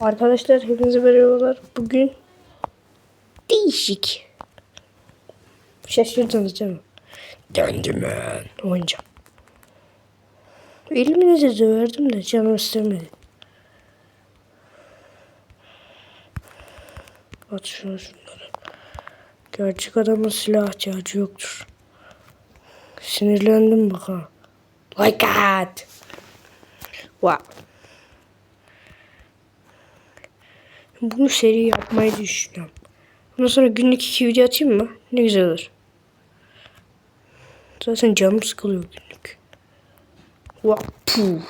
Arkadaşlar hepinize merhabalar. Bugün değişik. Şaşırdınız mi? Dendimen oynayacağım. Elimine de verdim de canım istemedi. At şunu şunları. Gerçek adamın silah ihtiyacı yoktur. Sinirlendim bak ha. Like that. Wow. Bunu seri yapmayı düşünüyorum. Ondan sonra günlük iki video atayım mı? Ne güzel olur. Zaten canım sıkılıyor günlük. Vah, puh.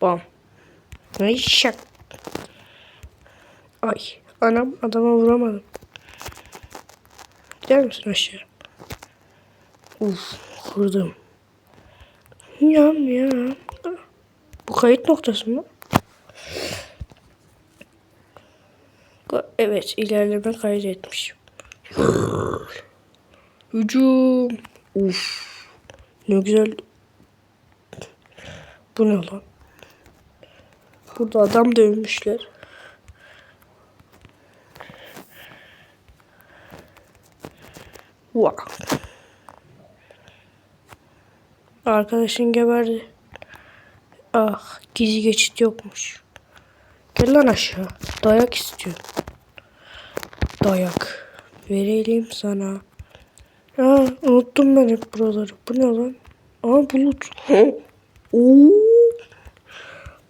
Bam. Ay şak. Ay. Anam adama vuramadım. Gider misin aşağı? Uf. Kurdum. Ya ya. Bu kayıt noktası mı? Evet ilerleme kaydetmiş. Hücum. Uf. Ne güzel. Bu ne lan? Burada adam dövmüşler. Wow. Arkadaşın geberdi. Ah gizli geçit yokmuş. Gel lan aşağı. Dayak istiyor. Dayak. Verelim sana. Aa, unuttum ben hep buraları. Bu ne lan? Aa bulut. Oo.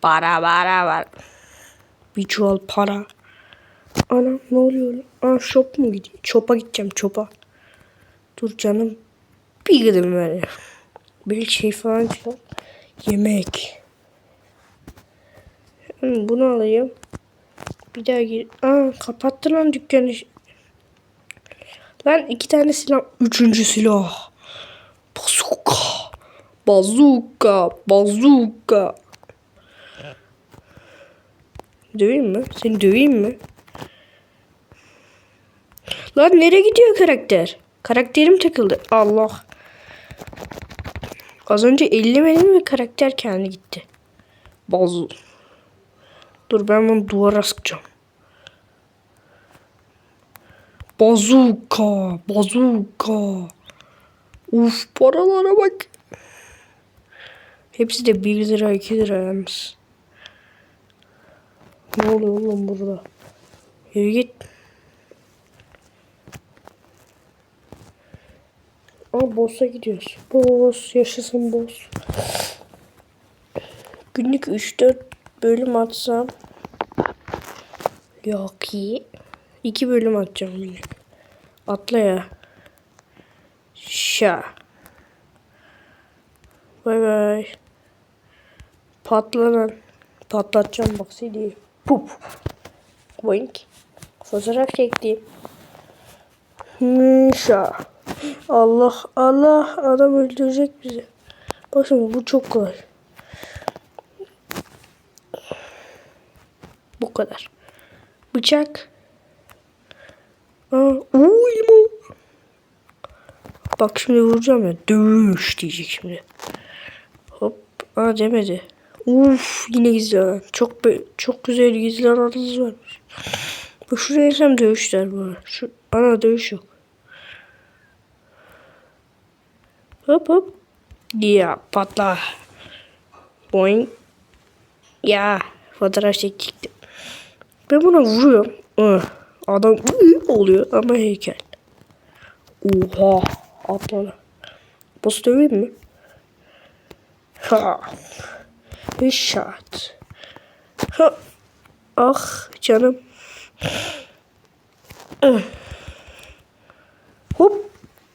Para para var. Bir çuval para. Anam ne oluyor? Aa shop mu gidiyor? Çopa gideceğim çopa. Dur canım. Bir gıdım böyle. Bir şey falan filan. Yemek. Bunu alayım. Bir daha gir. Aa kapattı lan dükkanı. Lan iki tane silah. Üçüncü silah. Bazooka. Bazooka. Bazooka. Döveyim mi? Seni döveyim mi? Lan nereye gidiyor karakter? Karakterim takıldı. Allah. Az önce 50 benim ve karakter kendi gitti. Bazı. Dur ben bunu duvara sıkacağım. Bazuka, bazuka. Uf paralara bak. Hepsi de 1 lira 2 lira yalnız. Ne oluyor oğlum burada? Yürü git. Aa boss'a gidiyoruz. Boss yaşasın boss. Günlük 3-4 bölüm atsam. Yok iyi. 2 bölüm atacağım günlük. Atla ya. Şa. Bay bay. Patla lan. Patlatacağım bak seni. Pup. Boink. Fotoğraf çektim. Mişa. Allah Allah adam öldürecek bizi. Bak şimdi bu çok kolay. Bu kadar. Bıçak. Aa, limon. Bak şimdi vuracağım ya. Dövüş diyecek şimdi. Hop. Aa demedi. Uf yine gizli alan. Çok çok güzel gizli alanınız varmış. Bu şuraya insem dövüşler bu. Şu ana dövüş yok. Hop hop. Ya patla. Boing. Ya fotoğraf çektim. Ben buna vuruyorum. Adam oluyor ama heykel. Oha. Atladı. Boss döveyim mi? Ha. Headshot. Ha. Ah canım. Hop.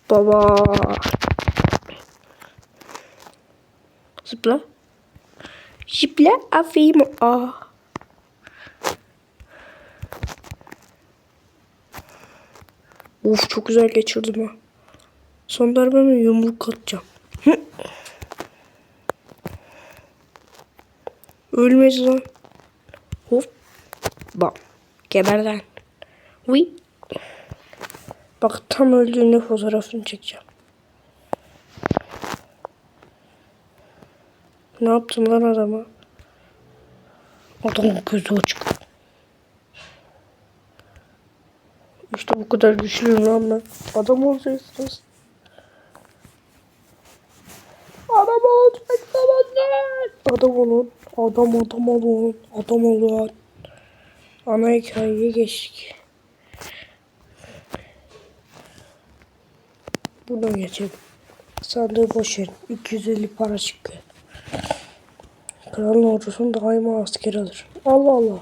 Baba. Zıpla. Zıpla. Aferin. Ah. Uf çok güzel geçirdim ha. Son darbeme yumruk atacağım. Hı. Ölmez lan. Hop. Bam. Geber lan. Uy. Bak tam öldüğünde fotoğrafını çekeceğim. Ne yaptın lan adama? Adamın gözü açık. Bu kadar güçlüyüm lan ben. Adam olacaksınız. Adam olacak zamanlar. Adam olun. Adam adam olun. Adam olun. Ana hikayeye geçtik. Buradan geçelim. Sandığı boş verin. 250 para çıkıyor. Kralın ordusunu daima asker alır. Allah Allah.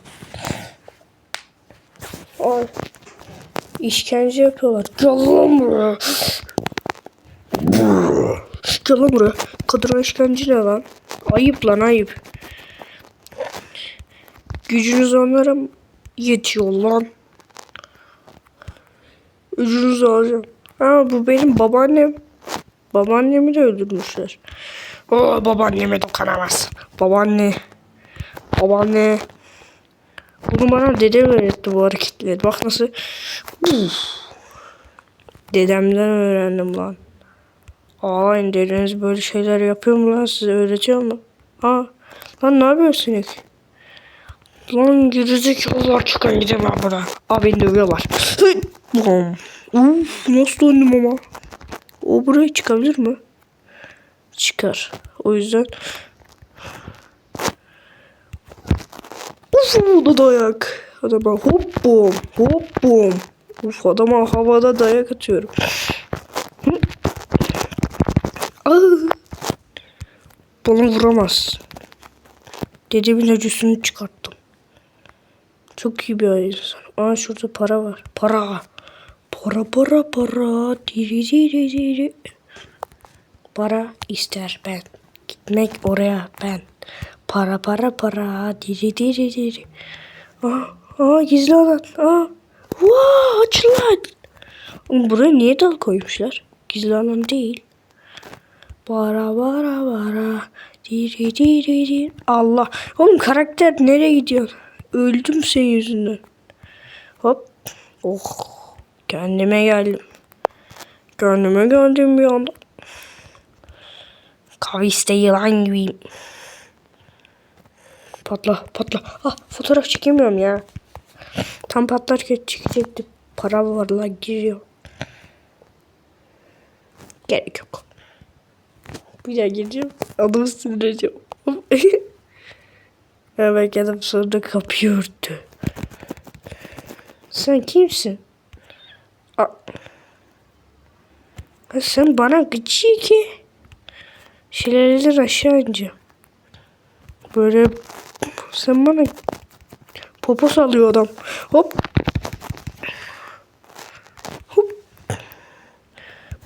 Ay. İşkence yapıyorlar. Gel lan buraya. Gel lan buraya. Kadına işkence ne lan? Ayıp lan ayıp. Gücünüz onlara yetiyor lan. Gücünüzü alacağım. Ha bu benim babaannem. Babaannemi de öldürmüşler. Oo, babaanneme dokunamaz. Babaanne. Babaanne. Bunu bana dedem öğretti bu hareketleri. Bak nasıl. Uf. Dedemden öğrendim lan. Aa dedeniz böyle şeyler yapıyor mu lan size öğretiyor mu? Aa lan ne yapıyorsun ilk? Lan gerizekalılar çıkan gidin lan buradan. Aa beni dövüyorlar. Uf nasıl döndüm ama. O buraya çıkabilir mi? Çıkar. O yüzden Uf da dayak. Adama hop bom hop bom. Uf adama havada dayak atıyorum. Ah. Bana vuramaz. Dedemin acısını çıkarttım. Çok iyi bir insan. Aa şurada para var. Para. Para para para. Diri diri diri. Para ister ben. Gitmek oraya ben. Para para para. Diri diri diri. Aa, aa gizli alan. Aa. Vaa aç lan. Buraya niye dal koymuşlar? Gizli alan değil. Bara bara bara. Diri diri diri. Allah. Oğlum karakter nereye gidiyor? Öldüm senin yüzünden. Hop. Oh. Kendime geldim. Kendime geldim bir anda. Kaviste yılan gibiyim. Patla patla. Ah fotoğraf çekemiyorum ya. Tam patlarken çekecektim. Para var lan giriyor. Gerek yok. Bir daha gireceğim. Adımı sildireceğim. Evet adam sonra kapıyı örttü. Sen kimsin? Aa. Sen bana gıcı ki. Şelaleler aşağı ince. Böyle sen bana popo sallıyor adam. Hop. Hop.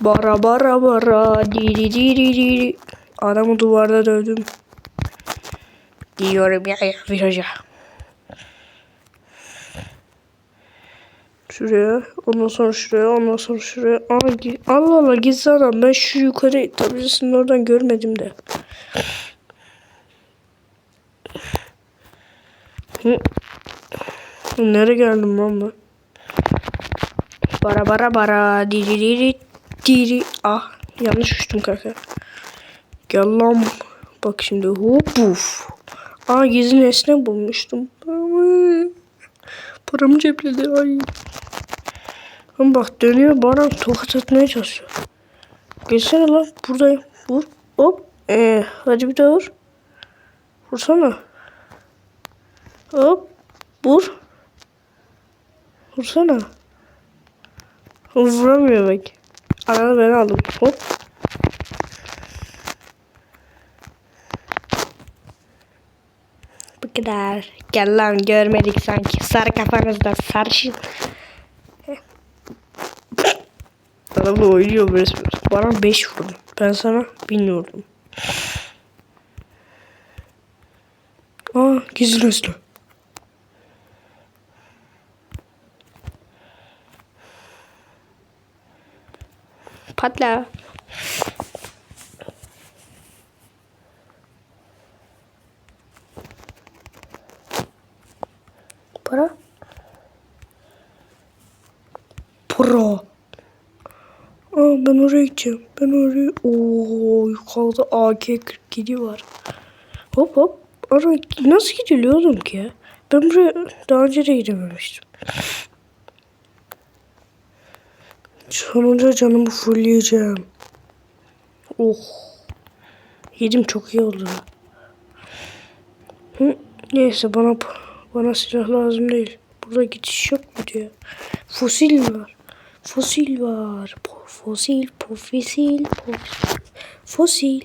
Bara bara bara diri diri diri. Adamı duvarda dövdüm. Diyorum ya ya viraja. Şuraya, ondan sonra şuraya, ondan sonra şuraya. Allah Allah gizli adam. Ben şu yukarı tabelasının oradan görmedim de. Nereye geldim lan ben? Bara bara bara diri diri diri. Ah yanlış uçtum kanka. Gel lan. Bak şimdi hop uf. Aa gizli nesne bulmuştum. Paramı, cepledi ay. Ama bak dönüyor bana tokat atmaya çalışıyor. Gelsene lan buradayım. Vur. Hop. Ee, hadi bir daha vur. Vursana. Hop. Vur. Vursana. Vuramıyor bak. Arada ben aldım. Hop. Bu kadar. Gel lan görmedik sanki. Sarı kafanızda sarışın. Adamla oynuyor resmen. Bana 5 vurdun. Ben sana 1000 vurdum. Aa gizli nesne. Patla. Para. Para. Aa ben oraya gideceğim. Ben oraya... Oo yukarıda AK-47 var. Hop hop. Ara nasıl gidiliyor ki? Ben buraya daha önce de gidememiştim. Sonunda canımı fullleyeceğim. Oh. Yedim çok iyi oldu. Hı, neyse bana bana silah lazım değil. Burada geçiş yok mu diyor. Fosil var. Fosil var. Fosil, fosil, fosil. Fosil.